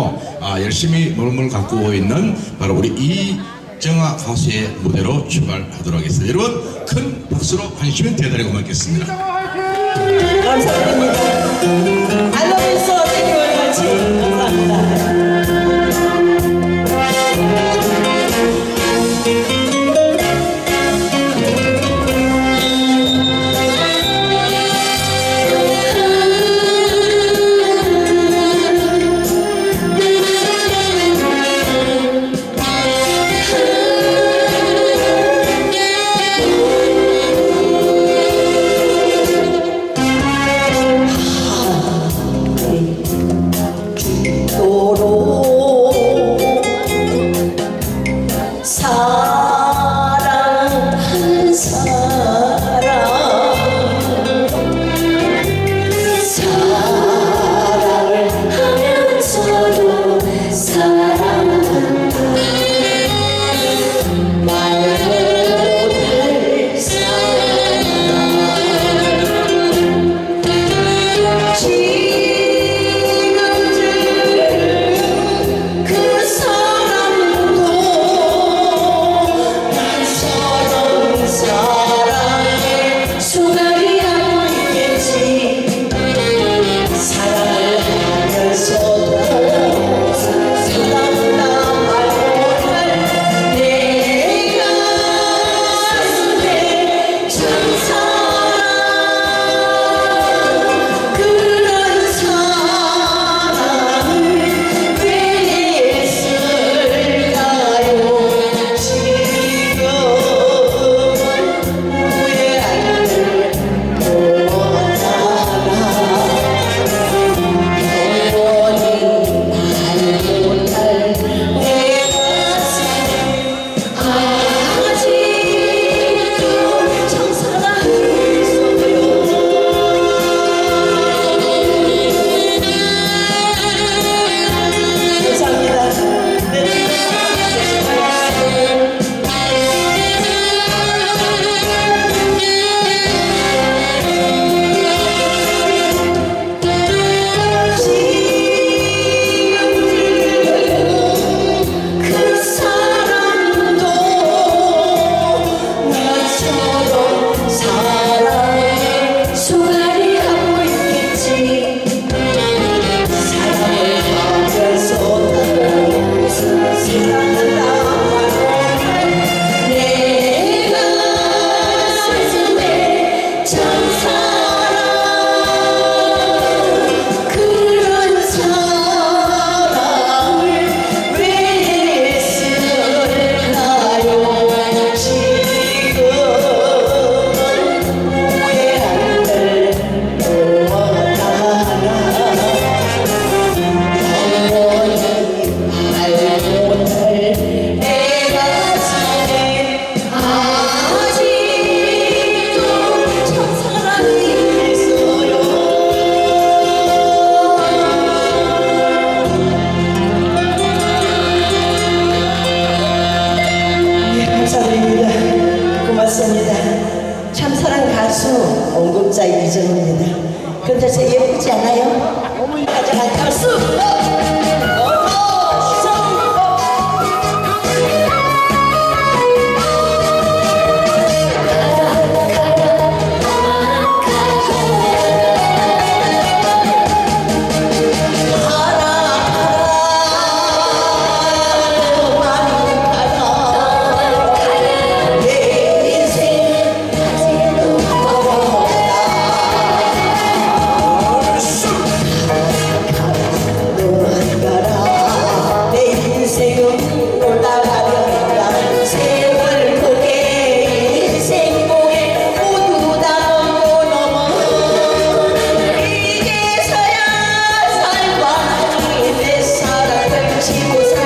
어, 아, 열심히 몸을 가꾸고 있는 바로 우리 이정아 가수의 무대로 출발하도록 하겠습니다. 여러분 큰 박수로 관심을 대단히 고맙겠습니다. 감사합니다. 되나? 그럼 저 예쁘지 않아요? 어머니 가져갈까? 쑥! 齐国